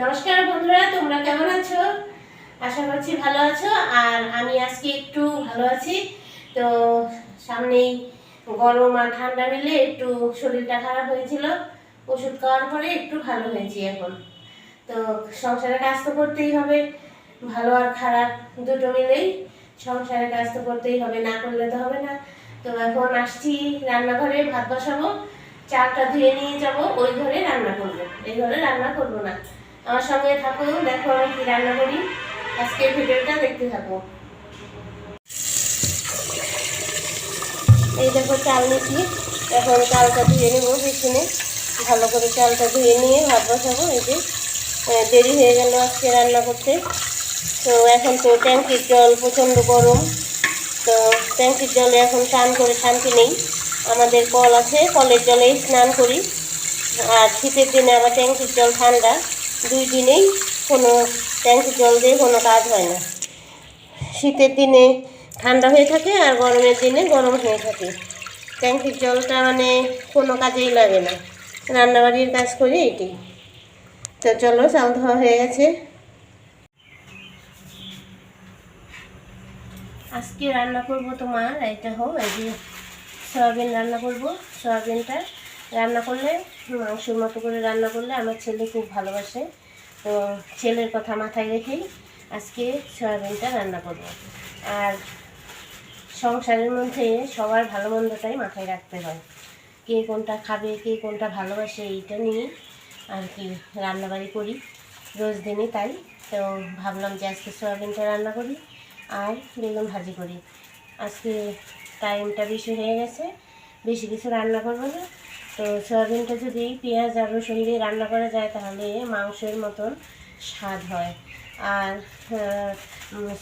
নমস্কার বন্ধুরা, তোমরা কেমন আছো? আশা করছি ভালো আছো, আর আমি আজকে একটু ভালো আছি। তো সামনেই গরম আর ঠান্ডা মিলে একটু শরীরটা খারাপ হয়েছিল। ওষুধ খাওয়ার পরে একটু ভালো হয়েছি এখন। তো সংসারের কাজ তো করতেই হবে, ভালো আর খারাপ দুটো মিলেই। সংসারের কাজ তো করতেই হবে, না করলে তো হবে না। তো এখন আসছি রান্নাঘরে, ভাত বসাবো, চালটা ধুয়ে নিয়ে যাব, ওই ঘরে রান্না করব, এই ঘরে রান্না করব না। আমার সঙ্গে থাকো দেখো আমি কি রান্না করি। আজকের ভিডিওটা দেখতে থাকো। এই দেখো চাল নিচ্ছি এখন চালটা ধুয়ে নেব পেছনে ভালো করে চালটা ধুয়ে নিয়ে ভাত বসাবো, এই যে দেরি হয়ে গেল আজকে রান্না করতে। তো এখন তো ট্যাঙ্কির জল প্রচণ্ড গরম। তো ট্যাঙ্কির জলে এখন স্নান করে শান্তি নেই। আমাদের কল আছে, কলের জলেই স্নান করি। আর শীতের দিনে আবার ট্যাঙ্কির জল ঠান্ডা। দুই দিনেই কোনো ট্যাঙ্কির জল দিয়ে কোনো কাজ হয় না। শীতের দিনে ঠান্ডা হয়ে থাকে আর গরমের দিনে গরম হয়ে থাকে। ট্যাঙ্কির জলটা মানে কোনো কাজেই লাগে না। রান্নাবাড়ির কাজ করি এটি। তো চলো, চাল ধোয়া হয়ে গেছে। আজকে রান্না করব তোমার, এটা হোক, এই যে সয়াবিন রান্না করব, সয়াবিনটা। রান্না করলে, মাংসের মতো করে রান্না করলে আমার ছেলে খুব ভালোবাসে। তো ছেলের কথা মাথায় রেখেই আজকে সয়াবিনটা রান্না করব। আর সংসারের মধ্যে সবার ভালো মন্দটাই মাথায় রাখতে হয়। কে কোনটা খাবে, কে কোনটা ভালোবাসে, এইটা নিয়ে আর কি রান্নাবাড়ি করি। রোজ দিনই তাই। তো ভাবলাম যে আজকে সয়াবিনটা রান্না করি আর বেগুন ভাজি করি। আজকে টাইমটা বেশি হয়ে গেছে, বেশি কিছু রান্না করব না। তো সয়াবিনটা যদি পেঁয়াজ আর রসুন দিয়ে রান্না করা যায় তাহলে মাংসের মতন স্বাদ হয়। আর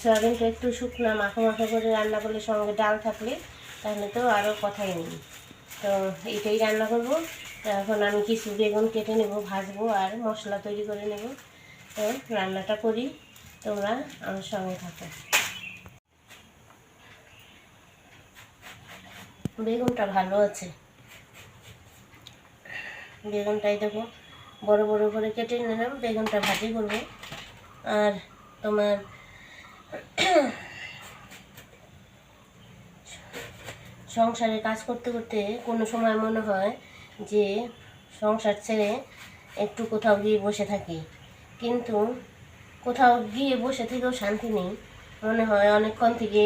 সয়াবিনটা একটু শুকনো মাখো মাখো করে রান্না করলে সঙ্গে ডাল থাকলে তাহলে তো আরও কথাই নেই। তো এইটাই রান্না করব। এখন আমি কিছু বেগুন কেটে নেব, ভাজবো আর মশলা তৈরি করে নেব। তো রান্নাটা করি, তোমরা আমার সঙ্গে থাকো। বেগুনটা ভালো আছে। বেগুনটাই দেখো বড় বড় করে কেটে নিলাম, বেগুনটা ভাজি করব। আর তোমার সংসারে কাজ করতে করতে কোনো সময় মনে হয় যে সংসার ছেড়ে একটু কোথাও গিয়ে বসে থাকি। কিন্তু কোথাও গিয়ে বসে থেকেও শান্তি নেই। মনে হয় অনেকক্ষণ থেকে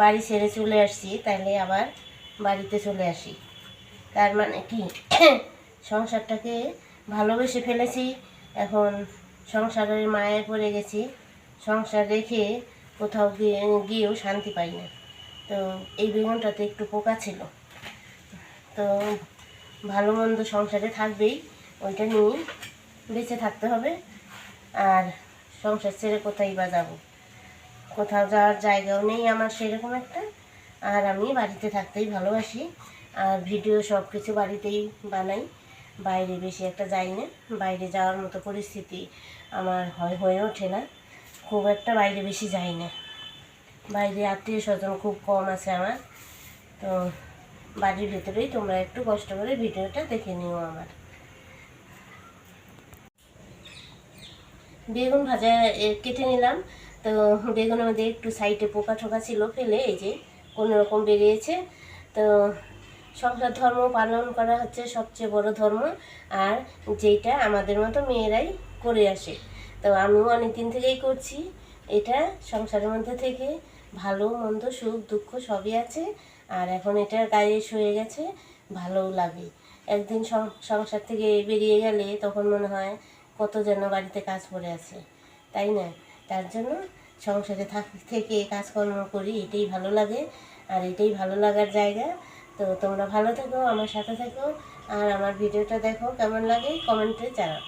বাড়ি ছেড়ে চলে আসছি, তাইলে আবার বাড়িতে চলে আসি। তার মানে কি? সংসারটাকে ভালোবেসে ফেলেছি। এখন সংসারের মায়ে পড়ে গেছি। সংসার রেখে কোথাও গিয়ে, গিয়েও শান্তি পাই না। তো এই বেগুনটাতে একটু পোকা ছিল। তো ভালো মন্দ সংসারে থাকবেই, ওইটা নিয়ে বেঁচে থাকতে হবে। আর সংসার ছেড়ে কোথায় বা যাব? কোথাও যাওয়ার জায়গাও নেই আমার সেরকম একটা। আর আমি বাড়িতে থাকতেই ভালোবাসি। আর ভিডিও সব কিছু বাড়িতেই বানাই। বাইরে বেশি একটা যাই না। বাইরে যাওয়ার মতো পরিস্থিতি আমার হয়, হয়ে ওঠে না। খুব একটা বাইরে বেশি যাই না। বাইরে আত্মীয় স্বজন খুব কম আছে আমার। তো বাড়ির ভেতরেই তোমরা একটু কষ্ট করে ভিডিওটা দেখে নিও আমার। বেগুন ভাজা কেটে নিলাম। তো বেগুনের মধ্যে একটু সাইডে পোকা ঠোকা ছিল ফেলে এই যে কোনো রকম বেরিয়েছে। তো সংসার ধর্ম পালন করা হচ্ছে সবচেয়ে বড় ধর্ম, আর যেটা আমাদের মতো মেয়েরাই করে আসে। তো আমিও অনেক দিন থেকেই করছি, এটা সংসারের মধ্যে থেকে ভালো, মন্দ, সুখ, দুঃখ সবই আছে, আর এখন এটা গায়ে শুয়ে গেছে, ভালোও লাগে। একদিন সংসার থেকে বেরিয়ে গেলে তখন মনে হয় কত যেন বাড়িতে কাজ পড়ে আছে, তাই না? তার জন্য সংসারে থাক থেকে কাজকর্ম করি, এটাই ভালো লাগে, আর এটাই ভালো লাগার জায়গা। তো তোমরা ভালো থেকো, আমার সাথে থেকো, আর আমার ভিডিওটা দেখো, কেমন লাগে কমেন্টে জানাও।